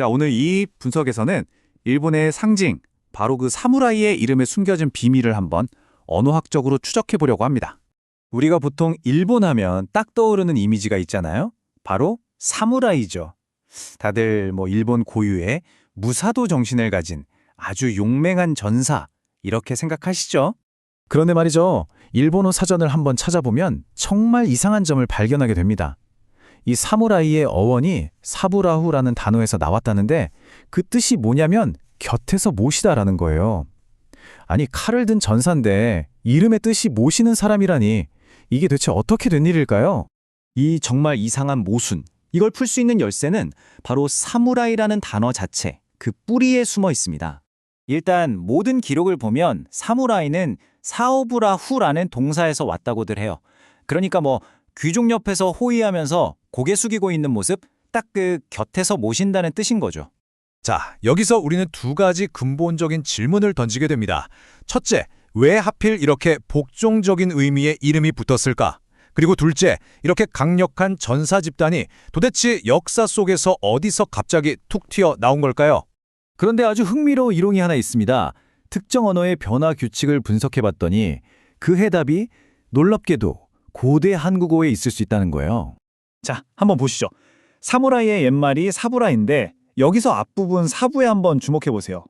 자, 오늘 이 분석에서는 일본의 상징, 바로 그 사무라이의 이름에 숨겨진 비밀을 한번 언어학적으로 추적해 보려고 합니다. 우리가 보통 일본 하면 딱 떠오르는 이미지가 있잖아요. 바로 사무라이죠. 다들 뭐 일본 고유의 무사도 정신을 가진 아주 용맹한 전사 이렇게 생각하시죠? 그런데 말이죠. 일본어 사전을 한번 찾아보면 정말 이상한 점을 발견하게 됩니다. 이 사무라이의 어원이 사부라후라는 단어에서 나왔다는데 그 뜻이 뭐냐면 곁에서 모시다라는 거예요. 아니 칼을 든 전사인데 이름의 뜻이 모시는 사람이라니 이게 대체 어떻게 된 일일까요? 이 정말 이상한 모순. 이걸 풀 수 있는 열쇠는 바로 사무라이라는 단어 자체, 그 뿌리에 숨어 있습니다. 일단 모든 기록을 보면 사무라이는 사오브라후라는 동사에서 왔다고들 해요. 그러니까 뭐 귀족 옆에서 호위하면서 고개 숙이고 있는 모습, 딱 그 곁에서 모신다는 뜻인 거죠. 자, 여기서 우리는 두 가지 근본적인 질문을 던지게 됩니다. 첫째, 왜 하필 이렇게 복종적인 의미의 이름이 붙었을까? 그리고 둘째, 이렇게 강력한 전사 집단이 도대체 역사 속에서 어디서 갑자기 툭 튀어 나온 걸까요? 그런데 아주 흥미로운 이론이 하나 있습니다. 특정 언어의 변화 규칙을 분석해 봤더니 그 해답이 놀랍게도 고대 한국어에 있을 수 있다는 거예요. 자, 한번 보시죠. 사무라이의 옛말이 사부라인데 여기서 앞부분 사부에 한번 주목해 보세요.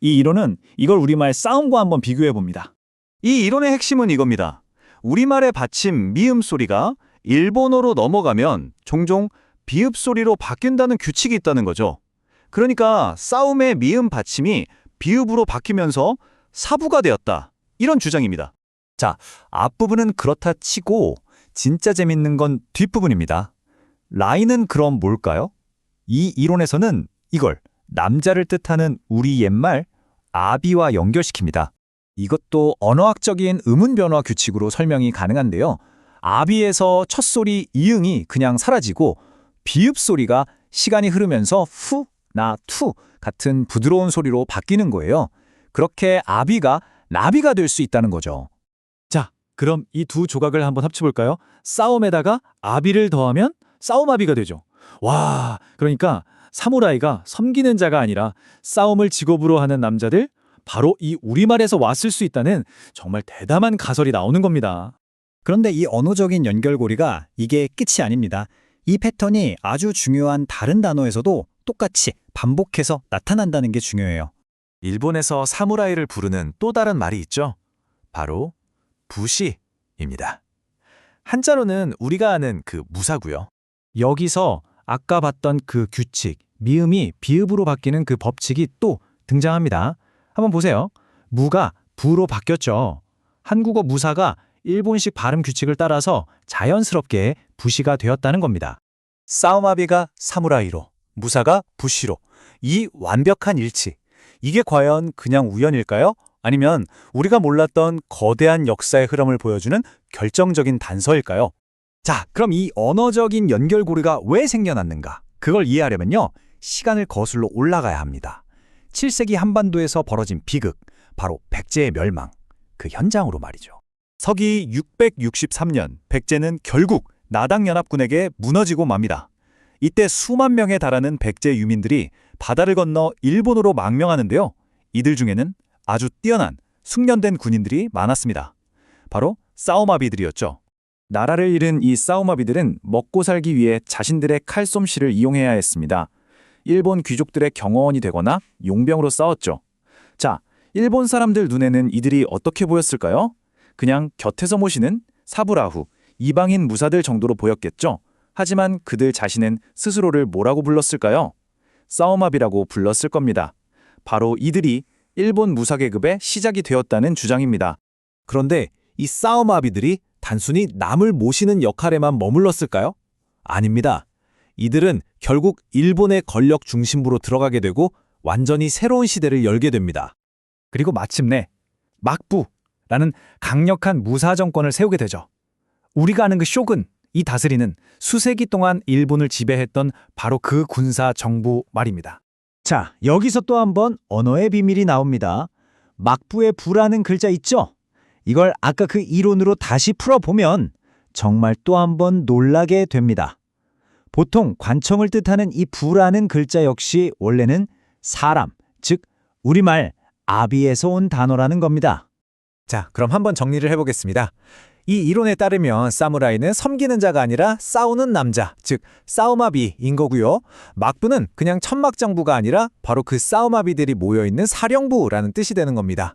이 이론은 이걸 우리말 싸움과 한번 비교해 봅니다. 이 이론의 핵심은 이겁니다. 우리말의 받침 미음 소리가 일본어로 넘어가면 종종 비읍 소리로 바뀐다는 규칙이 있다는 거죠. 그러니까 싸움의 미음 받침이 비읍으로 바뀌면서 사부가 되었다. 이런 주장입니다. 앞부분은 그렇다 치고 진짜 재밌는 건 뒷부분입니다. 라인은 그럼 뭘까요? 이 이론에서는 이걸 남자를 뜻하는 우리 옛말 아비와 연결시킵니다. 이것도 언어학적인 의문 변화 규칙으로 설명이 가능한데요. 아비에서 첫 소리 이응이 그냥 사라지고 비읍 소리가 시간이 흐르면서 후, 나, 투 같은 부드러운 소리로 바뀌는 거예요. 그렇게 아비가 나비가 될 수 있다는 거죠. 자, 그럼 이 두 조각을 한번 합쳐볼까요? 싸움에다가 아비를 더하면 싸움아비가 되죠. 와, 그러니까 사무라이가 섬기는 자가 아니라 싸움을 직업으로 하는 남자들, 바로 이 우리말에서 왔을 수 있다는 정말 대담한 가설이 나오는 겁니다. 그런데 이 언어적인 연결고리가 이게 끝이 아닙니다. 이 패턴이 아주 중요한 다른 단어에서도 똑같이 반복해서 나타난다는 게 중요해요. 일본에서 사무라이를 부르는 또 다른 말이 있죠. 바로 부시입니다. 한자로는 우리가 아는 그 무사고요. 여기서 아까 봤던 그 규칙, 미음이 비읍으로 바뀌는 그 법칙이 또 등장합니다. 한번 보세요. 무가 부로 바뀌었죠. 한국어 무사가 일본식 발음 규칙을 따라서 자연스럽게 부시가 되었다는 겁니다. 싸움아비가 사무라이로, 무사가 부시로. 이 완벽한 일치. 이게 과연 그냥 우연일까요? 아니면 우리가 몰랐던 거대한 역사의 흐름을 보여주는 결정적인 단서일까요? 자, 그럼 이 언어적인 연결고리가 왜 생겨났는가? 그걸 이해하려면요. 시간을 거슬러 올라가야 합니다. 7세기 한반도에서 벌어진 비극, 바로 백제의 멸망. 그 현장으로 말이죠. 서기 663년 백제는 결국 나당연합군에게 무너지고 맙니다. 이때 수만 명에 달하는 백제 유민들이 바다를 건너 일본으로 망명하는데요. 이들 중에는 아주 뛰어난 숙련된 군인들이 많았습니다. 바로 싸움아비들이었죠. 나라를 잃은 이 싸움아비들은 먹고 살기 위해 자신들의 칼솜씨를 이용해야 했습니다. 일본 귀족들의 경호원이 되거나 용병으로 싸웠죠. 자, 일본 사람들 눈에는 이들이 어떻게 보였을까요? 그냥 곁에서 모시는 사부라후, 이방인 무사들 정도로 보였겠죠. 하지만 그들 자신은 스스로를 뭐라고 불렀을까요? 싸움압이라고 불렀을 겁니다. 바로 이들이 일본 무사계급의 시작이 되었다는 주장입니다. 그런데 이 싸움아비들이 단순히 남을 모시는 역할에만 머물렀을까요? 아닙니다. 이들은 결국 일본의 권력 중심부로 들어가게 되고 완전히 새로운 시대를 열게 됩니다. 그리고 마침내 막부라는 강력한 무사 정권을 세우게 되죠. 우리가 아는 그 쇼군, 이 다스리는 수세기 동안 일본을 지배했던 바로 그 군사 정부 말입니다. 자, 여기서 또 한 번 언어의 비밀이 나옵니다. 막부의 부라는 글자 있죠? 이걸 아까 그 이론으로 다시 풀어보면 정말 또 한 번 놀라게 됩니다. 보통 관청을 뜻하는 이 부라는 글자 역시 원래는 사람, 즉 우리말 아비에서 온 단어라는 겁니다. 자, 그럼 한번 정리를 해보겠습니다. 이 이론에 따르면 사무라이는 섬기는 자가 아니라 싸우는 남자, 즉 싸우마비인 거고요. 막부는 그냥 천막장부가 아니라 바로 그 싸우마비들이 모여있는 사령부라는 뜻이 되는 겁니다.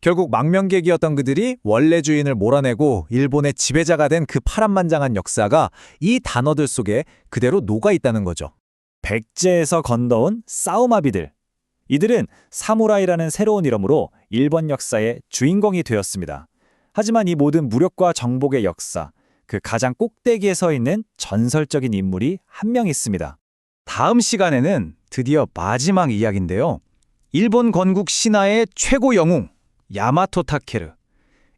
결국 망명객이었던 그들이 원래 주인을 몰아내고 일본의 지배자가 된 그 파란만장한 역사가 이 단어들 속에 그대로 녹아 있다는 거죠. 백제에서 건너온 싸우마비들. 이들은 사무라이라는 새로운 이름으로 일본 역사의 주인공이 되었습니다. 하지만 이 모든 무력과 정복의 역사, 그 가장 꼭대기에 서 있는 전설적인 인물이 한 명 있습니다. 다음 시간에는 드디어 마지막 이야기인데요. 일본 건국 신화의 최고 영웅 야마토 타케르.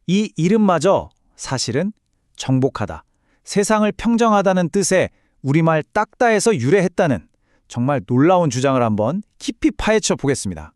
이 이름마저 사실은 정복하다, 세상을 평정하다는 뜻의 우리말 딱다에서 유래했다는 정말 놀라운 주장을 한번 깊이 파헤쳐 보겠습니다.